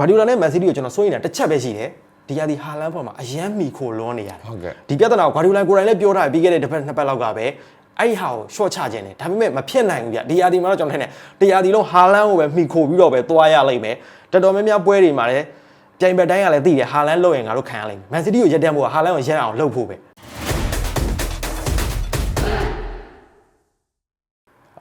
ဂါဒီယိုလာနဲ့မန်စီးတီးကိုကျွန်တော်စိုးရိမ်တာတစ်ချက်ပဲရှိတယ်ဒီရဒီဟာလန်ပေါ်မှာအရန်မီခိုလွန်နေရတယ်ဟုတ်ကဲ့ဒီပြဿနာကိုဂါဒီယိုလာကိုယ်တိုင်လည်းပြောထားတယ်ပြီးခဲ့တဲ့တစ်ပတ်နှစ်ပတ်လောက်ကပဲအဲ့ဒီဟာကို short ချခြင်းတယ်ဒါပေမဲ့မဖြစ်နိုင်ဘူးဗျဒီရဒီမှာတော့ကျွန်တော်ထင်တယ်ဒီရဒီလုံးဟာလန်ကိုပဲမီခိုပြီးတော့ပဲသွားရလိမ့်မယ်တော်တော်များများပွဲတွေမှာလည်းပြိုင်ဘက်တိုင်းကလည်းသိတယ်ဟာလန်လို့ရင်ငါတို့ခံရလိမ့်မယ်မန်စီးတီးကိုရက်တက်ဖို့ကဟာလန်ကိုရက်အောင်လုပ်ဖို့ပဲ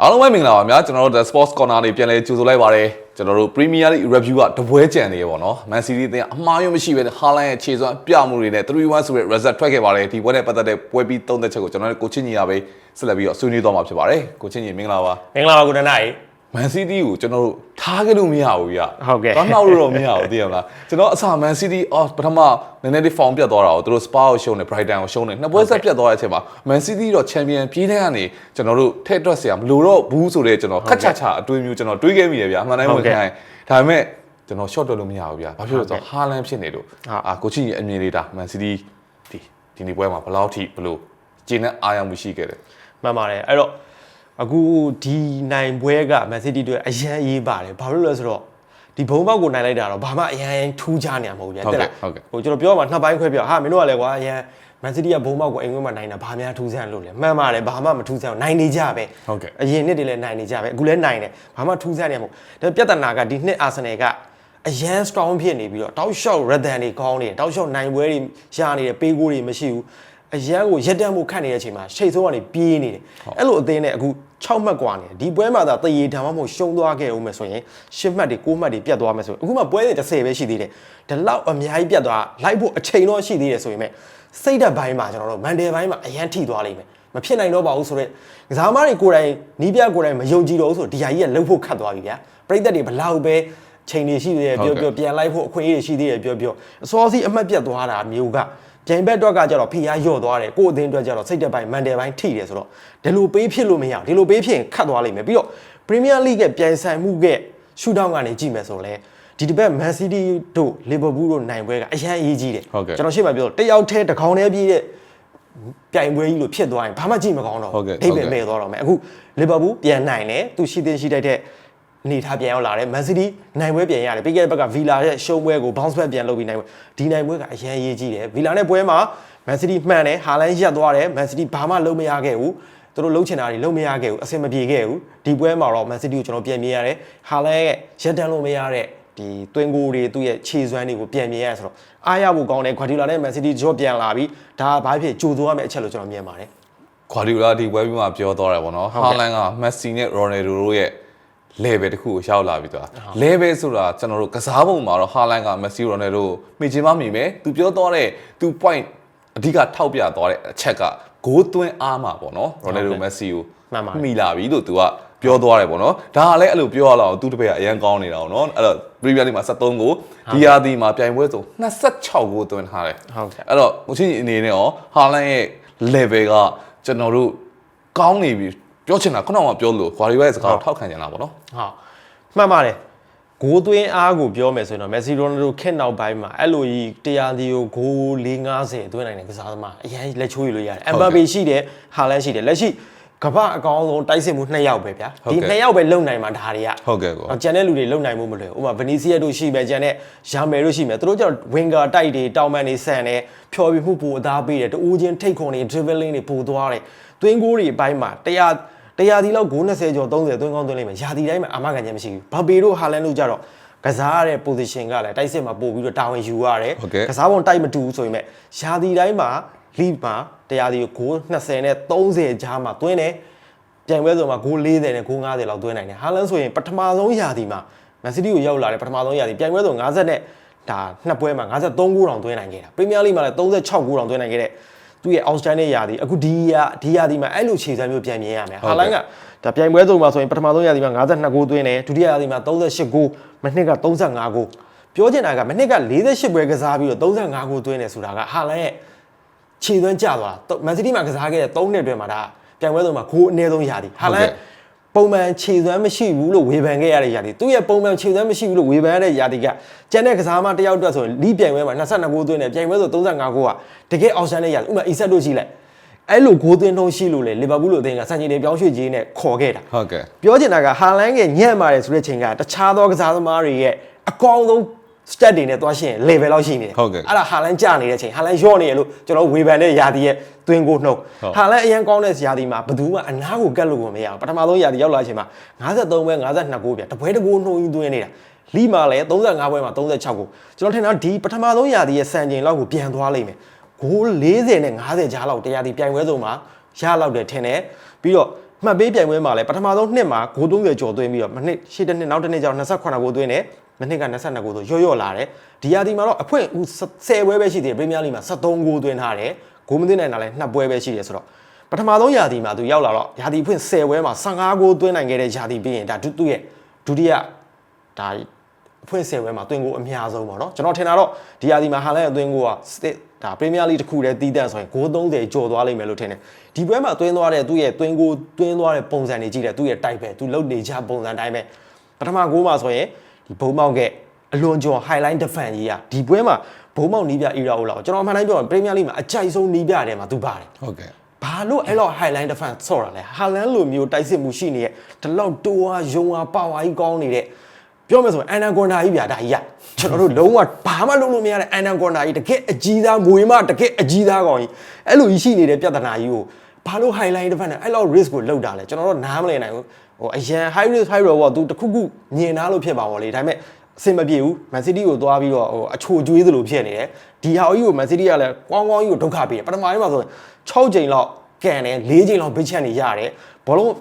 အားလုံးပဲမင်္ဂလာပါများကျွန်တော်တို့ The Sports Corner လေးပြန်လဲကြိုဆိုလိုက်ပါတယ်ကျွန်တော်တို့ Premier League Review ကတပွဲကြံနေရပေါ့နော် Man City အသင်းအမှားယွင်းမရှိပဲဟာလန်ရဲ့ခြေစွမ်းပြမှုတွေနဲ့3-1ဆိုတဲ့ result ထွက်ခဲ့ပါတယ်ဒီပွဲနဲ့ပတ်သက်တဲ့ပွဲပြီးသုံးသက်ချက်ကိုကျွန်တော်တို့ကိုချင်းညီရပဲဆက်လက်ပြီးတော့ဆွေးနွေးသွားမှာဖြစ်ပါတယ်ကိုချင်းညီမင်္ဂလာပါမင်္ဂလာပါကိုတနို င် Man City ကိုကျွန်တော်တို့ထားခဲ့လို့မရဘူးဗျ ဟုတ်ကဲ့ တော့နှောက်လို့တော့မရဘူးသိရမလားကျွန်တော်အစာ Man City အော်ပထမနည်းနည်းလေး form ပြတ်သွားတာကိုသူတို့ Spa ကိုရှုံးတယ် Brighton ကိုရှုံးတယ်နှစ်ပွဲဆက်ပြတ်သွားတဲ့အချိန်မှာ Man City တော့ Champion ပြေးတဲ့ကနေကျွန်တော်တို့ထည့်တွက်เสียမလို့တော့ဘူးဆိုတဲ့ကျွန်တော်ခက်ချာချာအတွေးမျိုးကျွန်တော်တွေးခဲ့မိတယ်ဗျအမှန်တိုင်းဝင်ခိုင်းဒါပေမဲ့ကျွန်တော် short တော့လို့မရဘူးဗျဘာဖြစ်လို့လဲဆိုတော့ Haaland ဖြစ်နေလို့အာကိုချင်းကြီးအမြင်လေးဒါ Man City ဒီဒီနေ့ပွဲမှာဘယ်လောက်ထိဘလို့ကျင်းနဲ့အားရမှုရှိခဲ့တယ် မှန်ပါတယ်အဲ့တော့ အခုဒီနိုင်ပွဲကမန်စီးတီးတို့အရန်ရေးပါတယ်ဘာလို့လဲဆိုတော့ဒီဘုံဘောက်ကိုနိုင်လိုက်တာတော့ဘာမှအရန်ထူးခြားနေမှာမဟုတ်ဘူးဗျာဟုတ်ကဲ့လားဟုတ်ကဲ့ဟိုကျွန်တော်ပြောမှာနှစ်ပိုင်းခွဲပြောဟာမင်းတို့ကလည်းကွာအရန်မန်စီးတီးကဘုံဘောက်ကိုအိမ်ဝင်းမှာနိုင်တာဘာများထူးဆန်းလို့လဲမှန်ပါတယ်ဘာမှမထူးဆန်းဘူးနိုင်နေကြပဲဟုတ်ကဲ့အရင်နှစ်တွေလည်းနိုင်နေကြပဲအခုလည်းနိုင်တယ်ဘာမှထူးဆန်းနေမှာမဟုတ်ဒါပေမဲ့ပြဿနာကဒီနှစ်အာဆင်နယ်ကအရန် strong ဖြစ်နေပြီးတော့တောက်လျှောက် red တွေကောင်းနေတယ်တောက်လျှောက်နိုင်ပွဲတွေရှားနေတယ်ပေးကိုတွေမရှိဘူး အရန်ကိုရက်တက်မှုခတ်နေတဲ့အချိန်မှာရှိတ်ဆိုးကနေပြေးနေတယ်အဲ့လိုအသေးနဲ့အခု6မှတ်กว่าနေတယ်ဒီပွဲမှာသာတရေတံမှမဟုတ်ရှုံးသွားခဲ့ဦးမယ်ဆိုရင်10မှတ်တွေ9မှတ်တွေပြတ်သွားမယ်ဆိုရင်အခုမှပွဲတွေ30ပဲရှိသေးတယ်ဒီလောက်အများကြီးပြတ်သွားလိုက်ဖို့အချိန်တော့ရှိသေးတယ်ဆိုရင်မဲ့စိတ်ဓာတ်ပိုင်းမှာကျွန်တော်တို့မန်တယ်ပိုင်းမှာအရန်ထိသွားလိမ့်မယ်မဖြစ်နိုင်တော့ပါဘူးဆိုတော့ကစားသမားတွေကိုယ်တိုင်နီးပြကိုယ်တိုင်မယုံကြည်တော့ဘူးဆိုဒီဟာကြီးကလှုပ်ဖို့ခတ်သွားပြီဗျာပရိသတ်တွေဘလောက်ပဲချိန်တွေရှိသေးတယ်ပြောပြောပြန်လိုက်ဖို့အခွင့်အရေးတွေရှိသေးတယ်ပြောပြောအစောစီးအမှတ်ပြတ်သွားတာမျိုးက ပြိုင်ဘက်အတွက်ကကြတော့ဖိအားလျော့သွားတယ်ကိုယ့်အသင်းအတွက်ကြတော့စိတ်တက်ပိုင်းမန်တယ်ပိုင်းထိတယ်ဆိုတော့ဒီလိုပေးဖြစ်လို့မရဘူးဒီလိုပေးဖြစ်ရင်ခတ်သွားလိမ့်မယ်ပြီးတော့ Premier League ရဲ့ပြိုင်ဆိုင်မှုကရှူတောင်းကနေကြည့်မယ်ဆိုလဲဒီတစ်ပတ် Man City တို့ Liverpool တို့နိုင်ပွဲကအရန်အရေးကြီးတယ်ဟုတ်ကဲ့ကျွန်တော်ရှေ့မှာပြောတော့တယောက်တည်းတစ်ကောင်တည်းပြည့်တဲ့ပြိုင်ပွဲကြီးလို့ဖြစ်သွားရင်ဘာမှကြည့်မကောင်းတော့ဟုတ်ကဲ့ဒိတ်ပဲဟုတ်ကဲ့မဲ့သွားတော့မယ်အခု Liverpool ပြန်နိုင်တယ်သူရှိသေးရှိတတ်တဲ့ အနေထားပြန်ရောက်လာတယ် Man City နိုင်ပွဲပြန်ရတယ်ပြီးခဲ့တဲ့ဘက်က Villa ရဲ့ရှုံးပွဲကို bounce back ပြန်လုပ်ပြီးနိုင်ပွဲဒီနိုင်ပွဲကအရန်ရေးကြီးတယ် Villa နဲ့ပွဲမှာ Man City မှန်တယ်ဟာလန်ရက်သွားတယ် Man City ဘာမှလုပ်မရခဲ့ဘူးသူတို့လှုပ်ချင်တာတွေလုပ်မရခဲ့ဘူးအဆင်မပြေခဲ့ဘူးဒီပွဲမှာတော့ Man City ကိုကျွန်တော်ပြန်မြင်ရတယ်ဟာလန်ရဲ့ရက်တန်းလို့မရတဲ့ဒီတွင်းကိုတွေသူ့ရဲ့ခြေစွမ်းတွေကိုပြန်မြင်ရတယ်ဆိုတော့အားရဖို့ကောင်းတယ် Guardiola နဲ့ Man City ကြော့ပြန်လာပြီးဒါဘာဖြစ်ကြိုဆိုရမယ့်အချက်လို့ကျွန်တော်မြင်ပါတယ်ခွာဒီလာဒီဝဲပြီးမှပြောတော့တယ်ဗောနော်ဟာလန်ကမက်ဆီနဲ့ရိုနယ်ဒိုတို့ရဲ့ level တခုကိုရောက်လာပြီသွား level ဆိုတာကျွန်တော်တို့ကစားပုံမှာတော့ဟာလန်ကမက်ဆီရိုနယ်ဒိုကိုမိချင်မှမိမယ်သူပြောတော့တဲ့သူ point အဓိကထောက်ပြသွားတဲ့အချက်ကဂိုးသွင်းအားမှာဗောနော်ရိုနယ်ဒိုမက်ဆီကိုမှန်ပါတယ်မိလာပြီလို့သူကပြောသွားတယ်ဗောနော်ဒါကလည်းအဲ့လိုပြောရလောက်သူတပည့်ကအရန်ကောင်းနေတာဗောနော်အဲ့တော့ Premier League မှာ73ကိုဒီယာဒီမှာပြိုင်ပွဲဆို26ကိုသွင်းထားတယ်ဟုတ်ကဲ့အဲ့တော့ကိုချင်းအနေနဲ့ရောဟာလန်ရဲ့ level ကကျွန်တော်တို့ကောင်းနေပြီ ပြောချင်တာခုနကပြောလို့ဂွာရီယိုရဲ့စကားကိုထောက်ခံကြတာပေါ့နော်ဟုတ်မှန်ပါတယ်ဂိုးသွင်းအားကိုပြောမယ်ဆိုရင်တော့မက်ဆီရိုနယ်ဒိုခက်နောက်ပိုင်းမှာအဲ့လိုကြီးတရားဒီကိုဂိုး450သွင်းနိုင်တဲ့ကစားသမားအရင်လက်ချိုးရလို့ရတယ်အမ်ဘာပေရှိတယ်ဟာလန်ရှိတယ်လက်ရှိကမ္ဘာအကောင်းဆုံးတိုက်စစ်မှု2ယောက်ပဲဗျာဟုတ်ဒီကဲ့2ယောက်ပဲလုံနိုင်မှာဒါတွေကဟုတ်ကဲ့ကောကျန်တဲ့လူတွေလုံနိုင်မှုမလွယ်ဘူးဥပမာဗနီစီယာတို့ရှိမယ်ကျန်တဲ့ယာမယ်တို့ရှိမယ်သူတို့ကျတော့ဝင်ဂါတိုက်တွေတောင်မန်တွေဆန်တယ်ဖြော်ပြီးမှုပိုအသားပေးတယ်တူးချင်းထိတ်ခွန်တွေ dribbling တွေပိုသွားတယ်သွင်းကိုးတွေအပိုင်းမှာတရား တရားဒီလောက်ဂိုး20ကျော်30သွင်းကောင်းသွင်းလိမ့်မယ်ယာဒီတိုင်းမှာအာမခံချက်မရှိဘူးဘာပေတို့ဟာလန်တို့ကျတော့ကစားရတဲ့ position ကလည်းတိုက်စစ်မှာပို့ပြီးတော့တာဝန်ယူရတယ်ဟုတ်ကဲ့ကစားပုံတိုက်မတူဘူးဆိုရင်မဲ့ယာဒီတိုင်းမှာလီမှာတရားဒီကိုဂိုး20နဲ့30ကြားမှာသွင်းတယ်ပြိုင်ပွဲဆိုမှာဂိုး40နဲ့ဂိုး50လောက်သွင်းနိုင်တယ်ဟာလန်ဆိုရင်ပထမဆုံးရာသီမှာမန်စီးတီးကိုရောက်လာတယ်ပထမဆုံးရာသီပြိုင်ပွဲဆို50နဲ့ဒါနှစ်ပွဲမှာ53ဂိုးတောင်သွင်းနိုင်ခဲ့တာပရီးမီးယားလိမှာလည်း36ဂိုးတောင်သွင်းနိုင်ခဲ့တဲ့ သူ့ရဲ့ outstanding ရာသီအခုဒီရာဒီရာသီမှာအဲ့လိုခြေစမ်းမျိုးပြန်မြင်ရမယ်ဟာလန်ကဒါပြိုင်ပွဲဆိုမှာဆိုရင်ပထမဆုံးရာသီမှာ52ဂိုးသွင်းတယ်ဒုတိယရာသီမှာ38ဂိုးမနှစ်က35ဂိုးပြောချင်တာကမနှစ်က48ပွဲကစားပြီးတော့35ဂိုးသွင်းတယ်ဆိုတာကဟာလန်ရဲ့ခြေသွင်းကျသွားမန်စီးတီးမှာကစားခဲ့တဲ့3နှစ်အတွင်းမှာဒါပြိုင်ပွဲဆုံးမှာဂိုးအနည်းဆုံးရာသီဟာလဟုတ်န်ကဲ့ ပုံမှန်ခြေသွမ်းမရှိဘူးလို့ဝေဖန်ခဲ့ရတဲ့ရာသီသူ့ရဲ့ပုံမှန်ခြေသွမ်းမရှိဘူးလို့ဝေဖန်ရတဲ့ရာသီကကျန်တဲ့ကစားမတစ်ယောက်အတွက်ဆိုရင်လီးပြိုင်ပွဲမှာ22ဂိုးသွင်းတယ်ပြိုင်ပွဲဆို35ဂိုးကတကယ်အောက်ဆန်တဲ့ရာသီဥပမာအီဆက်တို့ကြည့်လိုက်အဲ့လိုဂိုးသွင်းနှုန်းရှိလို့လေလီဗာပူးလိုအသင်းကစံချိန်တွေပြောင်းရွှေ့ခြင်းနဲ့ခေါ်ခဲ့တာဟုတ်ကဲ့ပြောချင်တာကဟာလန်ရဲ့ညံ့ပါတယ်ဆိုတဲ့ချိန်ကတခြားသောကစားသမားတွေရဲ့အကောင်းဆုံး stat တွေနဲ့သွားရှင်းရင် level လောက်ရှိနေတယ်ဟုတ်ကဲ့အဲ့ဒါဟာလန်ကြာနေတဲ့အချိန်ဟာလန်ရော့နေရလို့ကျွန်တော်ဝေဖန်တဲ့ယာတီရဲ့တွင်းကိုနှုတ်ဟုတ်ဟာလန်အရင်ကောင်းတဲ့ယာတီမှာဘယ်သူမှအနားကိုကတ်လို့ကိုမရဘူးပထမဆုံးယာတီရောက်လာတဲ့အချိန်မှာ53ပွဲ52ကိုပြတပွဲတကိုနှုံကြီးသွင်းနေတာလီမာလည်း35ပွဲမှာ36ကိုကျွန်တော်ထင်တာဒီပထမဆုံးယာတီရဲ့စံချိန်လောက်ကိုပြန်သွားလိမ့်မယ်ဂိုး40နဲ့50ကြားလောက်တရားတီပြိုင်ပွဲဆုံးမှာရလောက်တယ်ထင်တယ်ပြီးတော့ မှတ်ပေးပြိုင်ပွဲမှာလည်းပထမဆုံးနှစ်မှာဂိုး30ကျော်သွင်းပြီးတော့မနှစ်ရှေ့တစ်နှစ်နောက်တစ်နှစ်ကျတော့28ကိုသွင်းတယ်မနှစ်က22ကိုဆိုရော့ရော့လာတယ်ဒီယာတီမှာတော့အဖွင့်ဦး10ပွဲပဲရှိသေးတယ်ပရီးမီးယားလိမှာ73ကိုသွင်းထားတယ်ဂိုးမသွင်းနိုင်တာလည်း2ပွဲပဲရှိတယ်ဆိုတော့ပထမဆုံးယာတီမှာသူရောက်လာတော့ယာတီဖွင့်10ပွဲမှာ15ကိုသွင်းနိုင်ခဲ့တဲ့ယာတီပြီးရင်ဒါသူ့ရဲ့ဒုတိယဒါအဖွင့်10ပွဲမှာသွင်းကိုအများဆုံးပေါ့နော်ကျွန်တော်ထင်တာတော့ဒီယာတီမှာဟာလန်ရဲ့သွင်းကိုက ဒါပရီးမီးယားလိတစ်ခုတည်းတီးတန့်ဆိုရင်ဂိုး30ကျော်သွားလိမ့်မယ်လို့ထင်တယ်ဒီပွဲမှာသွင်းသွားတဲ့သူ့ရဲ့သွင်းကိုသွင်းသွားတဲ့ပုံစံတွေကြည့်တယ်သူ့ရဲ့တိုက်ပဲသူလုတ်နေကြပုံစံတိုင်းပဲပထမဂိုးမှာဆိုရင်ဒီဘုံမောက်ကအလွန်ကျော် highlight defense ကြီးอ่ะဒီပွဲမှာဘုံမောက်နီးပြ era ဟုတ်လားကျွန်တော်အမှန်တိုင်းပြောရင်ပရီးမီးယားလိမှာအကြိုက်ဆုံးနီးပြတယ်မှာသူပါတယ်ဟုတ်ကဲ့ဘာလို့အဲ့လောက် highline defense ဆော့တာလဲဟာလန်လိုမျိုးတိုက်စစ်မှုရှိနေတဲ့ဒီလောက်တိုးအားယုံအားပါဝါကြီးကောင်းနေတဲ့ ပြောမယ်ဆိုရင်အန်နာကွန်တာကြီးဗျာဒါကြီးရကျွန်တော်တို့လုံးဝဘာမှလုပ်လို့မရတဲ့အန်နာကွန်တာကြီးတကယ်အကြီးသားမွေမတကယ်အကြီးသားကောင်ကြီးအဲ့လိုကြီးရှိနေတဲ့ပြဿနာကြီးကိုဘာလို့ highline defense နဲ့အဲ့လောက် risk ကိုလောက်တာလဲကျွန်တော်တို့နားမလည်နိုင်ဘူးဟိုအရန် high risk high reward သူတခုခုမြင်နာလို့ဖြစ်ပါဘောလေဒါပေမဲ့အဆင်မပြေဘူးမန်စီးတီးကိုသွားပြီးတော့ဟိုအချိုကျွေးသလိုဖြစ်နေတယ်ဒီဟာကြီးကိုမန်စီးတီးကလည်းကွာင်းကွာင်းကြီးကိုဒုက္ခပေးတယ်ပထမပိုင်းမှာဆိုရင်6ချိန်လောက်ကန်တယ်4ချိန်လောက်ဘစ်ချက်နေရတယ်ဘောလုံး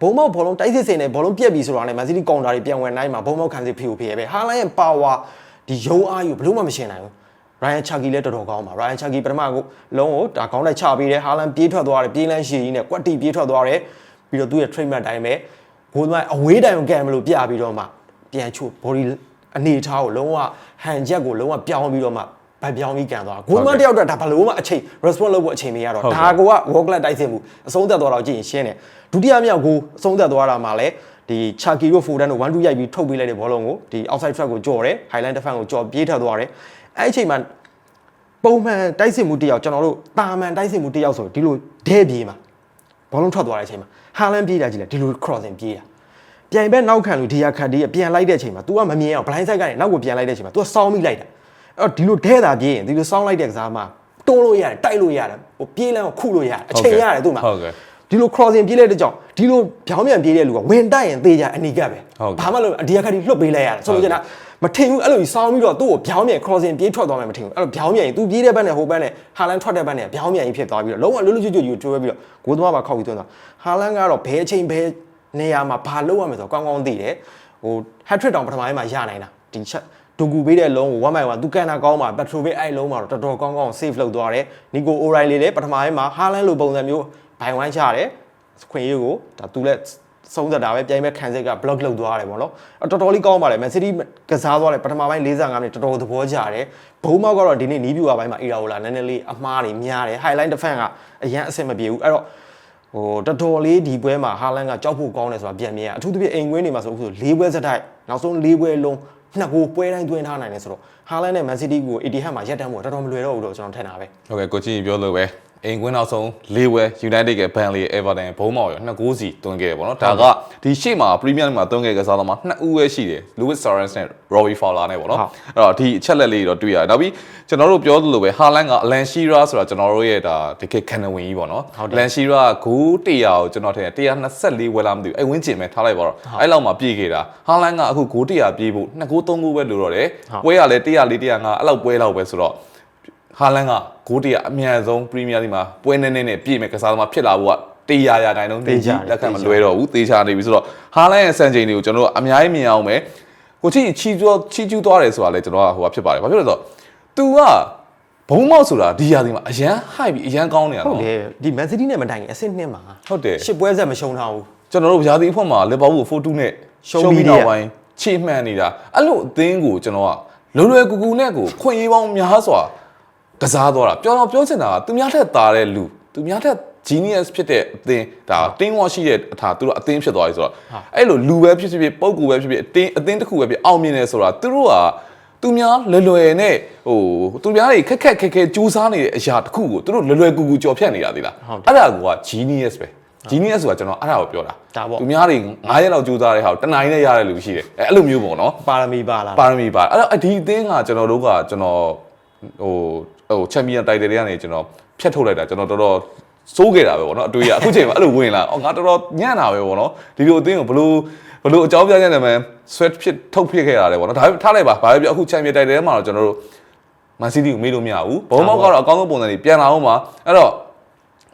ဘုံမောက်ဘောလုံးတိုက်စစ်စင်နဲ့ဘောလုံးပြက်ပြီဆိုတာနဲ့မန်စီးတီးကောင်တာတွေပြန်ဝင်နိုင်မှာဘုံမောက်ခံစစ်ဖီကိုဖေးရပဲဟာလိုင်းရဲ့ပါဝါဒီယုံအားကြီးကိုဘယ်လို့မှမရှင်းနိုင်ဘူးရိုင်ယန်ချာကီလည်းတော်တော်ကောင်းပါရိုင်ယန်ချာကီပထမကလုံးကိုဒါကောင်းလိုက်ချပေးတယ်ဟာလန်ပြေးထွက်သွားတယ်ပြေးလန်းရှည်ကြီးနဲ့ကွက်တီပြေးထွက်သွားတယ်ပြီးတော့သူ့ရဲ့ trademark တိုင်းပဲဂိုးသမားအဝေးတိုင်ကိုကန်မလို့ပြပြီးတော့မှပြန်ချို့ body အနေထားကိုလုံးဝဟန်ချက်ကိုလုံးဝပြောင်းပြီးတော့မှ ဗတ်ပြောင်းပြီးကန်သွားဂိုးသမားတယောက်အတွက်ဒါဘယ်လို့မှအချိန် response လုပ်ဖို့အချိန်မရတော့ဟုတ်ကဲ့ဒါကိုက work class တိုက်စစ်မှုအဆုံးသက်သွားတော့ကြည့်ရင်ရှင်းတယ်ဒုတိယမြောက်ကိုအဆုံးသက်သွားတာမှာလဲဒီချာကီတို့ဖိုဒန်တို့1 2ရိုက်ပြီးထုတ်ပေးလိုက်တဲ့ဘောလုံးကိုဒီ outside track ကိုကြော်တယ် highline defense ကိုကြော်ပြေးထပ်သွားတယ်အဲ့အချိန်မှာပုံမှန်တိုက်စစ်မှုတစ်ယောက်ကျွန်တော်တို့တာမန်တိုက်စစ်မှုတစ်ယောက်ဆိုဒီလိုဒဲပြေးမှာဘောလုံးထွက်သွားတဲ့အချိန်မှာဟာလန်ပြေးတာကြည့်လိုက်ဒီလို crossing ပြေးတာပြိုင်ဘက်နောက်ခံလူဒီယာခတ်ဒီကပြန်လိုက်တဲ့အချိန်မှာ तू ကမမြင်အောင် blind side ကနေနောက်ကိုပြန်လိုက်တဲ့အချိန်မှာ तू ကစောင်းမိလိုက်တာ အဲ့တော့ဒီလိုဒဲတာပြေးရင်ဒီလိုစောင်းလိုက်တဲ့ကစားမှာတွန်းလို့ရတယ်တိုက်လို့ရတယ်ဟိုပြေးလန်းကိုခုလို့ရတယ်အချိန်ရတယ်သူ့မှာဟုတ်ကဲ့ဒီလို crossing ပြေးလိုက်တဲ့ကြောင့်ဒီလိုဖြောင်းပြန်ပြေးတဲ့လူကဝင်တိုက်ရင်သေချာအနီကပ်ပဲဟုတ်ကဲ့ဘာမှလို့ဒီအခါဒီလွတ်ပေးလိုက်ရတယ်ဆိုလို့ကျင်တာမထင်ဘူးအဲ့လိုကြီးစောင်းပြီးတော့သူ့ကိုဖြောင်းပြန် crossing ပြေးထွက်သွားမယ်မထင်ဘူးအဲ့လိုဖြောင်းပြန်ရင် तू ပြေးတဲ့ဘက်နဲ့ဟိုဘက်နဲ့ဟာလန်ထွက်တဲ့ဘက်နဲ့ဖြောင်းပြန်ရင်ဖြစ်သွားပြီးတော့လုံးဝလွတ်လွတ်ကျွတ်ကျွတ်ယူကျွေးပြီးတော့ဂိုးသမားပါခောက်ပြီးသွင်းသွားဟာလန်ကတော့ဘယ်အချိန်ဘယ်နေရာမှာဘာလုပ်ရမလဲဆိုတော့ကောင်းကောင်းသိတယ်ဟို hat trick တောင်ပထမပိုင်းမှာရနိုင်တာဒီချက် ဒူကူပေးတဲ့လုံးကို1 by 1သူကန်တာကောင်းပါ petrol ပေးအဲ့လုံးမှာတော့တော်တော်ကောင်းကောင်း save လုပ်သွားတယ်နီကိုအိုရိုင်လေးလည်းပထမပိုင်းမှာဟာလန်လိုပုံစံမျိုးဘိုင်ဝမ်းချတယ်ခွင့်ရေးကိုဒါသူလည်းဆုံးသက်တာပဲပြိုင်မဲ့ခံစစ်က block လုပ်သွားတယ်ပေါ့နော်အဲ့တော်တော်လေးကောင်းပါတယ် Man City ကစားသွားတယ်ပထမပိုင်း45မိနစ်တော်တော်သဘောကျတယ်ဘုံမောက်ကတော့ဒီနေ့နီးပြူအပိုင်းမှာအီရာဟိုလာနည်းနည်းလေးအမှားတွေများတယ် highlight defense ကအရန်အဆင်မပြေဘူးအဲ့တော့ဟိုတော်တော်လေးဒီပွဲမှာဟာလန်ကကြောက်ဖို့ကောင်းတယ်ဆိုတာပြန်မြင်ရအထူးသဖြင့်အိမ်ကွင်းတွေမှာဆိုအခုဆို၄ပွဲစတိုက်နောက်ဆုံး၄ပွဲလုံး နှစ်ကိုပွဲတိုင်းသွင်းထားနိုင်တယ်ဆိုတော့ဟာလန်နဲ့ Man City ကို Etihad မှာရက်တန်းဖို့တော်တော်မလွယ်တော့ဘူးတော့ကျွန်တော်ထင်တာပဲဟုတ်ကဲ့ကိုကြီးပြောလို့ပဲ အိမ်ကွင်းနောက်ဆုံး၄ဝဲ United က Burnley Everton ဘုံမောက်ရော2ဂိုးစီတွန်းခဲ့တယ်ပေါ့နော်ဒါကဒီရှေ့မှာ Premier League မှာတွန်းခဲ့ကစားသမား2ဦးပဲရှိတယ် Luis Suarez နဲ့ Robbie Fowler နဲ့ပေါ့နော်ဟုတ်အဲ့တော့ဒီအချက်လက်လေးတွေတော့တွေ့ရတယ်နောက်ပြီးကျွန်တော်တို့ပြောသလိုပဲ Haaland က Alan Shearer ဆိုတာကျွန်တော်တို့ရဲ့ဒါတကယ်ခံဝင်ကြီးပေါ့နော် Alan Shearer ကဂိုး100ကိုကျွန်တော်ထင်တယ်124ဝယ်လာမသိဘူးအဲ့ဝင်းကျင်ပဲထားလိုက်ပါတော့အဲ့လောက်မှပြေးခဲ့တာ Haaland ကအခုဂိုး100ပြေးဖို့2ဂိုး3ဂိုးပဲလိုတော့တယ်ပွဲကလည်း104 105အဲ့လောက်ပွဲလောက်ပဲဆိုတော့ ဟာလန်ကဂိုးတရအမြန်ဆုံးပရီးမီးယားလိမှာပွဲနေနေနဲ့ပြည့်မဲ့ကစားသမားဖြစ်လာဖို့ကတရားရာတိုင်းလုံးသေချာတယ်လက်ခံမလွဲတော့ဘူးသေချာနေပြီဆိုတော့ဟာလန်ရဲ့စံချိန်တွေကိုကျွန်တော်တို့အများကြီးမြင်အောင်ပဲကိုချီချီကျူးချီကျူးသွားတယ်ဆိုတာလေကျွန်တော်ကဟိုကဖြစ်ပါတယ်ဘာဖြစ်လို့လဲဆိုတော့ तू ကဘုံမောက်ဆိုတာဒီရာသီမှာအရန်ဟိုက်ပြီးအရန်ကောင်းနေတာဟုတ်နော်တယ်ဒီ Man City နဲ့မတိုင်ခင်အဆင့်နှစ်မှာဟုတ်တယ်ရှစ်ပွဲဆက်မရှုံးထားဘူးကျွန်တော်တို့ရာသီအဖွင့်မှာလီဗာပူးကို4-2နဲ့ရှုံးပြီးတည်းနောက်ပိုင်းချေမှန်နေတာအဲ့လိုအသင်းကိုကျွန်တော်ကလွယ်လွယ်ကူကူနဲ့ကိုခွင့်ရေးပေါင်းများစွာ ကစားသွားတာပြောတော့ပြောချင်တာကသူများထက်သားတဲ့လူသူများထက် genius ဖြစ်တဲ့အသင်းဒါ team work ရှိတဲ့အထာသူတို့အသင်းဖြစ်သွားပြီဆိုတော့အဲ့လိုလူပဲဖြစ်ဖြစ်ပုံကူပဲဖြစ်ဖြစ်အသင်းအသင်းတစ်ခုပဲဖြစ်အောင်မြင်နေဆိုတာသူတို့ကသူများလွယ်လွယ်နဲ့ဟိုသူများတွေခက်ခက်ခဲခဲစူးစမ်းနေတဲ့အရာတစ်ခုကိုသူတို့လွယ်လွယ်ကူကူကြော်ဖြတ်နေတာဒီလားအဲ့ဒါက genius ပဲ genius ဆိုတာကျွန်တော်အဲ့ဒါကိုပြောတာဒါပေါ့သူများတွေ9ရက်လောက်ကြိုးစားတဲ့ဟာကိုတစ်နိုင်နဲ့ရတဲ့လူရှိတယ်အဲအဲ့လိုမျိုးပေါ့နော်ပါရမီပါလာပါရမီပါအဲ့တော့ဒီအသင်းကကျွန်တော်တို့ကကျွန်တော်ဟို ဟိုချန်ပီယံတိုက်တယ်တွေကနေကျွန်တော်ဖျက်ထုတ်လိုက်တာကျွန်တော်တော်တော်စိုးခဲ့တာပဲပေါ့နော်အတွေ့အအခုချိန်မှာအဲ့လိုဝင်လာအော်ငါတော်တော်ညံ့တာပဲပေါ့နော်ဒီလိုအသင်းကိုဘလို့ဘလို့အကြောင်းပြချက်နဲ့မှ sweat ဖြစ်ထုတ်ဖြစ်ခဲ့ရတယ်ပေါ့နော်ဒါပေမဲ့ထားလိုက်ပါဘာပဲပြောအခုချန်ပီယံတိုက်တယ်ထဲမှာတော့ကျွန်တော်တို့မန်စီးတီးကိုမေးလို့မရဘူးဘုံမောက်ကတော့အကောင်းဆုံးပုံစံတွေပြန်လာအောင်ပါအဲ့တော့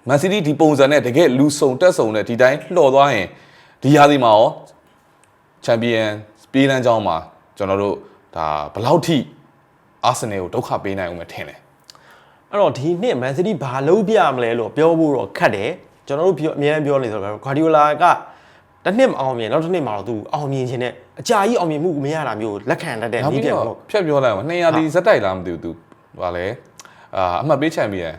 မန်စီးတီးဒီပုံစံနဲ့တကယ်လူစုံတက်စုံနဲ့ဒီတိုင်းလှော်သွားရင်ဒီဟာဒီမှာရောချန်ပီယံပြေးလန်းကြောင်းမှာကျွန်တော်တို့ဒါဘယ်လောက်ထိအာဆင်နယ်ကိုဒုက္ခပေးနိုင်အောင်မထင်လဲ အဲ့တော့ဒီနှစ်မန်စီးတီးဘာလုပ်ပြမလဲလို့ပြောဖို့တော့ခက်တယ်ကျွန်တော်တို့ပြောအများအားပြောနေဆိုတော့ဂွာဒီယိုလာကတစ်နှစ်မအောင်မြင်နောက်တစ်နှစ်မှာတော့သူအောင်မြင်ခြင်းနဲ့အကြာကြီးအောင်မြင်မှုမရတာမျိုးလက်ခံတတ်တဲ့နောက်နည်းပြီးပြန်မတော့ဟုတ်ဖြတ်ပြောလိုက်အောင်200ဒီဇက်တိုက်လားမသိဘူး तू ဟာလဲအာအမှတ်ပေးချန်ပီယံ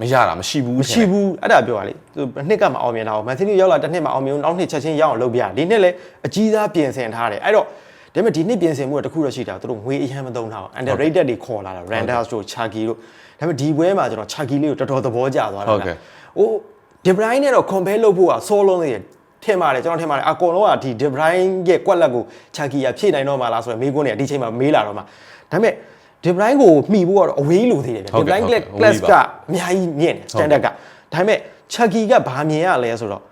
မရတာမရှိဘူးမရှိဘူးအဲ့ဒါပြောရလေသူနှစ်ကမှအောင်မြင်တာကိုမန်စီးတီးရောက်လာတစ်နှစ်မှအောင်မြင်ဘူးနောက်နှစ်ချက်ချင်းရအောင်လုပ်ပြဒီနှစ်လည်းအကြီးစားပြင်ဆင်ထားတယ်အဲ့တော့ ဒါပေမဲ့ဒီနှစ်ပြင်ဆင်မှုကတခုတော့ရှိတာသူတို့ငွေအရန်မသုံးတာ underrated တွေခေါ်လာတာ Randers တို့ Chucky တို့ဒါပေမဲ့ဒီပွဲမှာကျွန်တော် Chucky လေးကိုတော်တော်သဘောကျသွားတာဟုတ်ကဲ့ဟို De Bruyne နဲ့တော့ compare လုပ်ဖို့ကဆောလုံးလေးထင်ပါတယ်ကျွန်တော်ထင်ပါတယ်အကုန်လုံးကဒီ De Bruyne ရဲ့ကွက်လက်ကို Chucky ကဖြည့်နိုင်တော့မှလားဆိုတော့မေးခွန်းတွေအဒီချိန်မှာမေးလာတော့မှဒါပေမဲ့ De Bruyne ကိုမှီဖို့ကတော့အဝေးလိုသေးတယ်ဗျ De Bruyne class ကအများကြီးမြင့်တယ် standard ကဒါပေမဲ့ Chucky ကဘာမြင်ရလဲဆိုတော့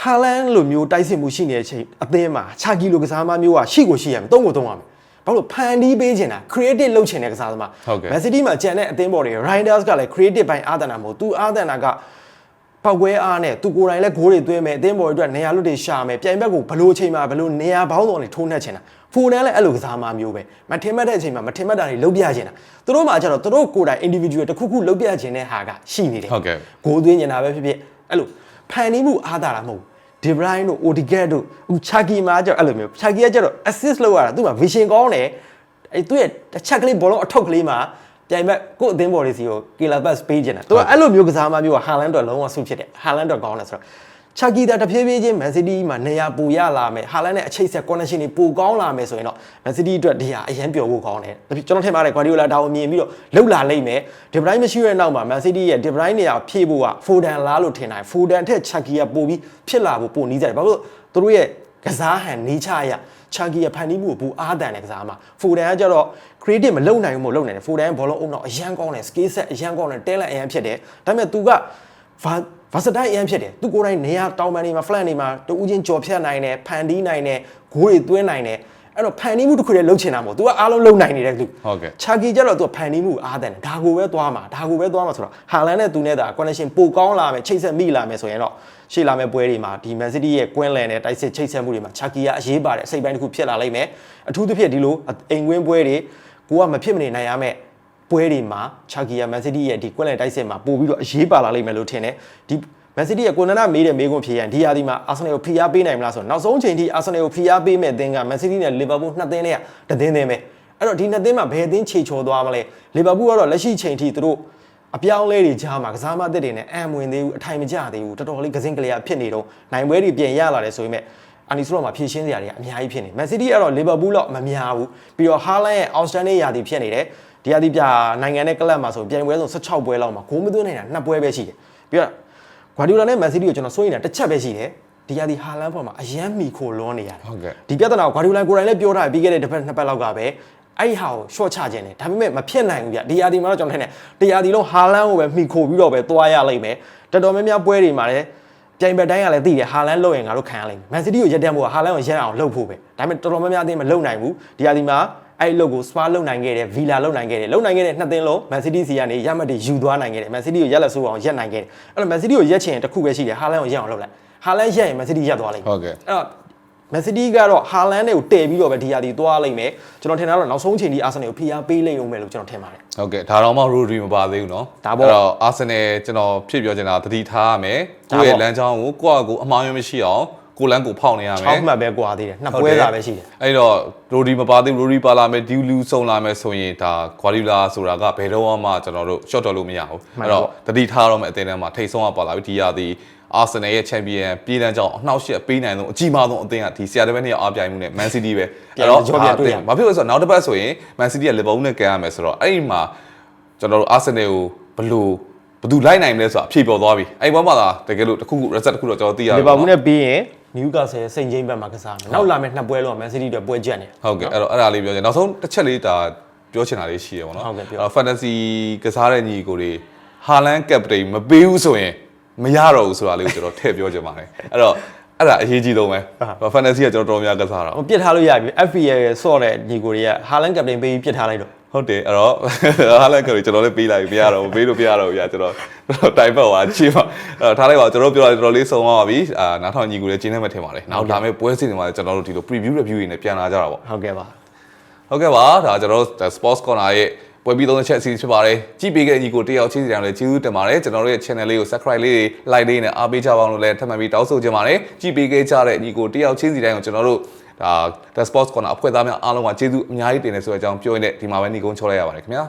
ဟာလန်လိုမျိုးတိုက်စစ်မှုရှိနေတဲ့အချိန်အသင်းမှာ Chucky လိုကစားသမားမျိုးကရှိကိုရှိရမယ်တုံးကိုတုံးရမယ်ဘာလို့ဖန်တီးပေးချင်တာ creative လုပ်ချင်တဲ့ကစားသမားဟုတ်ကဲ့ Man City မှာကြံတဲ့အသင်းပေါ်တွေ Riders ကလည်း creative ဘိုင်းအာသနာမဟုတ်သူအာသနာကပောက်ကွဲအားနဲ့သူကိုယ်တိုင်လည်းဂိုးတွေသွင်းမယ်အသင်းပေါ်တွေအတွက်နေရာလွတ်တွေရှာမယ်ပြိုင်ဘက်ကိုဘလို့အချိန်မှာဘလို့နေရာဘောင်းဆောင်တွေထိုးနှက်ချင်တာဖူနန်လည်းအဲ့လိုကစားသမားမျိုးပဲမထင်မှတ်တဲ့အချိန်မှာမထင်မှတ်တာတွေလုပ်ပြချင်တာသူတို့မှာကျတော့သူတို့ကိုယ်တိုင် individual တစ်ခုခုလုပ်ပြချင်တဲ့ဟာကရှိနေတယ်ဟုတ်ကဲ့ဂိုးသွင်းနေတာပဲဖြစ်ဖြစ်အဲ့လို ဖန်တီးမှုအားသာတာမဟုတ်ဘူးဒီဘရိုင်းတို့ Odegaard တို့အခု Chucky မှာကျတော့အဲ့လိုမျိုး Chucky ကကျတော့ assist လုပ်ရတာသူ့မှာ vision ကောင်းတယ်အဲ့သူ့ရဲ့တစ်ချက်ကလေးဘောလုံးအထုပ်ကလေးမှာပြိုင်ဘက်ကိုယ့်အသင်းဘော်လေးစီကို killer pass ပေးချင်တာသူကအဲ့လိုမျိုးကစားမမျိုးက Haaland တော့လုံးဝဆုဖြစ်တယ် Haaland တော့ကောင်းတယ်ဆိုတော့ Chucky တာတဖြည်းဖြည်းချင်း Man City မှာနေရာပူရလာမယ် Haaland နဲ့အချိတ်ဆက် connection တွေပိုကောင်းလာမယ်ဆိုရင်တော့ Man City အတွက်ဒီဟာအရင်ပျော်ဖို့ကောင်းတယ်ကျွန်တော်ထင်ပါတယ် Guardiola ဒါကိုမြင်ပြီးတော့လှုပ်လာလိမ့်မယ် De Bruyne မရှိတဲ့နောက်မှာ Man City ရဲ့ De Bruyne နေရာဖြည့်ဖို့က Foden လားလို့ထင်တယ် Foden ထက် Chucky ကပိုပြီးဖြစ်လာဖို့ပိုနီးကြတယ်ဘာလို့လဲသူတို့ရဲ့ကစားဟန်နေချအရ Chucky ရဲ့ဖန်တီးမှုကိုပိုအားတန်တဲ့ကစားမှာ Foden ကကျတော့ creative မလုပ်နိုင်ဘူးမလုပ်နိုင်တယ် Foden ဘောလုံးအုံတော့အရန်ကောင်းတယ် skill set အရန်ကောင်းတယ် talent အရန်ဖြစ်တယ်ဒါပေမဲ့ तू က ဗာစတိုင်းအရင်ဖြစ်တယ်သူကိုယ်တိုင်နေရာတောင်ပန်တွေမှာ flat တွေမှာတူးချင်းကြော်ဖြတ်နိုင်တယ်ဖန်တီးနိုင်တယ်ဂိုးတွေသွင်းနိုင်တယ်အဲ့တော့ဖန်တီးမှုတစ်ခုတည်းလှုပ်ချင်တာမဟုတ် तू ကအားလုံးလှုပ်နိုင်နေတဲ့သူ ဟုတ်ကဲ့ ချာကီကျတော့ तू ဖန်တီးမှုအားတန်တယ်ဒါကိုပဲသွားမှာဒါကိုပဲသွားမှာဆိုတော့ဟာလန်နဲ့ तू နဲ့ဒါ connection ပိုကောင်းလာမယ်ချိတ်ဆက်မိလာမယ်ဆိုရင်တော့ရှေ့လာမယ့်ပွဲတွေမှာဒီ Man City ရဲ့ကွင်းလန်နဲ့တိုက်စစ်ချိတ်ဆက်မှုတွေမှာချာကီကအရေးပါတဲ့အစိပ်ပိုင်းတစ်ခုဖြစ်လာလိမ့်မယ်အထူးသဖြင့်ဒီလိုအိမ်ကွင်းပွဲတွေကိုကမဖြစ်မနေနိုင်ရမယ် ပွဲတွေမှာချာကီယာမန်စီးတီးရဲ့ဒီကွက်လန်တိုက်စစ်မှာပို့ပြီးတော့အရေးပါလာလိမ့်မယ်လို့ထင်တယ်ဒီမန်စီးတီးရဲ့ကိုနနာမေးတဲ့မေးခွန်းဖြေရန်ဒီဟာဒီမှာအာဆင်နယ်ကိုဖိအားပေးနိုင်မလားဆိုတော့နောက်ဆုံးချိန်ထိအာဆင်နယ်ကိုဖိအားပေးမဲ့အသင်းကမန်စီးတီးနဲ့လီဗာပူးနှစ်သင်းနဲ့ကတစ်သင်းသင်းပဲအဲ့တော့ဒီနှစ်သင်းမှာဘယ်အသင်းခြေချော်သွားမလဲလီဗာပူးကတော့လက်ရှိချိန်ထိသူတို့အပြောင်းလဲတွေကြားမှာကစားမအသစ်တွေနဲ့အံဝင်သေးဘူးအထိုင်မကျသေးဘူးတော်တော်လေးကစင်းကလေးကဖြစ်နေတော့နိုင်ပွဲတွေပြင်ရလာတယ်ဆိုပေမဲ့ အာနီစလော့မှာဖြည့်ရှင်းစရာတွေကအများကြီးဖြစ်နေမန်စီးတီးကတော့လီဗာပူးတော့မများဘူးပြီးတော့ဟာလန်ရဲ့အောက်စတန်ရဲ့ယာတီဖြစ်နေတယ်ဒီအသီးပြနိုင်ငံနဲ့ကလပ်မှာဆိုပြိုင်ပွဲဆုံး16ပွဲလောက်မှာဂိုးမသွင်းနိုင်တာနှစ်ပွဲပဲရှိတယ်ပြီးတော့ဂွာဒီယိုလာနဲ့မန်စီးတီးကိုကျွန်တော်စိုးရိမ်တာတစ်ချက်ပဲရှိတယ်ဒီအသီးဟာလန်ပေါ်မှာအယမ်းမီခိုလွန်းနေရတယ်ဟုတ်ကဲ့ဒီပြဿနာကိုဂွာဒီယိုလာကိုယ်တိုင်လည်းပြောထားပြီးခဲ့တဲ့တစ်ပတ်နှစ်ပတ်လောက်ကပဲအဲ့ဒီဟာကို short ချခြင်းတယ်ဒါပေမဲ့မဖြစ်နိုင်ဘူးဗျဒီအသီးမှာတော့ကျွန်တော်ထင်တယ်ဒီအသီးလုံးဟာလန်ကိုပဲမီခိုပြီးတော့ပဲသွားရလိမ့်မယ်တော်တော်များများပွဲတွေမှာလည်း ပြိုင်ဘက်တိုင်းကလည်းသိတယ်ဟာလန်လုပ်ရင်ငါတို့ခံရလိမ့်မယ်မန်စီးတီးကိုရက်တန်းဖို့ကဟာလန်ကိုရက်အောင်လုပ်ဖို့ပဲဒါပေမဲ့တော်တော်များများအသင်းမလုပ်နိုင်ဘူးဒီအသီးမှာအဲ့ဒီလုတ်ကို Spa လုတ်နိုင်ခဲ့တယ် Villa လုတ်နိုင်ခဲ့တယ်လုတ်နိုင်ခဲ့တဲ့နှစ်သင်းလုံး Man City စီကနေရမှတ်တွေယူသွားနိုင်ခဲ့တယ် Man City ကိုရက်လက်ဆိုးအောင်ရက်နိုင်ခဲ့တယ်အဲ့တော့ Man City ကိုရက်ချင်တစ်ခုပဲရှိတယ် Haaland ကိုရက်အောင်လုပ်လိုက် Haaland ရက်ရင် Man City ရက်သွားလိမ့်မယ်ဟုတ်ကဲ့အဲ့တော့ Man City ကတော့ Haaland နဲ့ကိုတည်ပြီးတော့ပဲဒီဟာဒီသွားလိမ့်မယ်ကျွန်တော်ထင်တာတော့နောက်ဆုံးချိန်ဒီ Arsenal ကိုဖိအားပေးလိမ့်ဦးမယ်လို့ကျွန်တော်ထင်ပါတယ် ဟုတ်ကဲ့ဒါတော့မှ Rodri မပါသေးဘူးเนาะ ဒါပေါ့ တော့ Arsenal ကျွန်တော်ဖြစ်ပြောချင်တာသတိထားရမယ် ဒါ ကိုယ့် ပေါ့ ရဲ့လမ်းကြောင်းကိုကိုယ့်အကူအမှားယွင်းမရှိအောင်ကိုယ်လမ်းကိုဖောက်နေရမယ် 6မှတ်ပဲကွာသေးတယ်နှစ်ပွဲသာပဲရှိတယ် အဲ့တော့ Rodri မပါသေးဘူး Rodri ပါလာမယ်ဒီလူစုံလာမယ်ဆိုရင်ဒါ Guardiola ဆိုတာကဘယ်တော့မှကျွန်တော်တို့ short တော့လို့မရဘူး မှန် အဲ့ ပါ တော့ ပေါ့ တတိထားတော့မယ်အသင်းထဲမှာထိတ်ဆုံးကပါလာပြီဒီရသည် Arsenal ရဲ့ Champion ပြည်တန်းကြောင်းအနှောက်အယှက်ပေးနိုင်ဆုံးအကြီးမားဆုံးအသင်းကဒီဆရာတပည့်နှစ်ယောက်အားပြိုင်မှုနဲ့ Man City ပဲပြန်ပြီးကြောပြန်တွေ့ရမယ်ဘာဖြစ်လို့လဲဆိုတော့နောက်တစ်ပတ်ဆိုရင် Man City က Liverpool နဲ့ကန်ရမယ်ဆိုတော့အဲ့ဒီမှာကျွန်တော်တို့ Arsenal ကိုဘယ်လိုဘယ်သူလိုက်နိုင်မလဲဆိုတာအဖြေပေါ်သွားပြီအဲ့ဘက်မှာသာတကယ်လို့တစ်ခုခု reset တစ်ခုတော့ကျွန်တော်သိရလီဗာပူးနဲ့ပြီးရင်နယူကာဆယ်စိန်ချင်းဘက်မှာကစားမယ်နောက်လာမယ့်နှစ်ပွဲလုံးကမန်စီးတီးအတွက်ပွဲကြက်နေဟုတ်ကဲ့အဲ့တော့အဲ့ဒါလေးပြောချင်နောက်ဆုံးတစ်ချက်လေးဒါပြောချင်တာလေးရှိရပါတော့ဟုတ်ကဲ့ပြောအဲ့တော့ fantasy ကစားတဲ့ညီကိုတွေဟာလန်ကပတိန်မပေးဘူးဆိုရင် မရတော့ဘူးဆိုတာလေးကိုကျွန်တော်ထည့်ပြောချင်ပါတယ်အဲ့တော့အဲ့ဒါအရေးကြီးဆုံးပဲ fantasy ကကျွန်တော်တော်များကစားတာဟိုပြစ်ထားလို့ရပြီ FPL ရဲ့ဆော့တဲ့ညီကိုတွေကဟာလန်ကပတိန်ပေးပြီးပြစ်ထားလိုက်တော့ဟုတ်တယ်အဲ့တော့ဟာလန်ကပတိန်ကျွန်တော်လည်းပေးလိုက်ပြီမရတော့ဘူးပေးလို့မရတော့ဘူးဗျာကျွန်တော်တိုင်ပတ်သွားချေပါအဲ့တော့ထားလိုက်ပါကျွန်တော်တို့ပြောတာတော်တော်လေးဆုံးသွားပါပြီအာနားထောင်ညီကိုလည်းကျင်းနေမှထင်ပါတယ်နောက်လာမယ့်ပွဲစဉ်တွေမှာလည်းကျွန်တော်တို့ဒီလို preview review တွေနဲ့ပြန်လာကြတာပေါ့ဟုတ်ကဲ့ပါဟုတ်ကဲ့ပါဒါကျွန်တော်တို့ The Sports Corner ရဲ့ ပွဲပြီးသုံးချက်အစီအစဉ်ဖြစ်ပါတယ်ကြည့်ပေးခဲ့တဲ့ညီကိုတယောက်ချင်းစီတိုင်းလည်းကျေးဇူးတင်ပါတယ်ကျွန်တော်တို့ရဲ့ channel လေးကို subscribe လေးတွေ like လေးနဲ့အားပေးကြပါအောင်လို့လည်းထပ်မံပြီးတောင်းဆိုချင်ပါတယ်ကြည့်ပေးခဲ့ကြတဲ့ညီကိုတယောက်ချင်းစီတိုင်းကိုကျွန်တော်တို့ဒါ The Sports Corner အဖွဲ့သားများအားလုံးကကျေးဇူးအများကြီးတင်တယ်ဆိုတဲ့အကြောင်းပြောရင်းနဲ့ဒီမှာပဲညီကုန်းချောလိုက်ရပါတယ်ခင်ဗျာ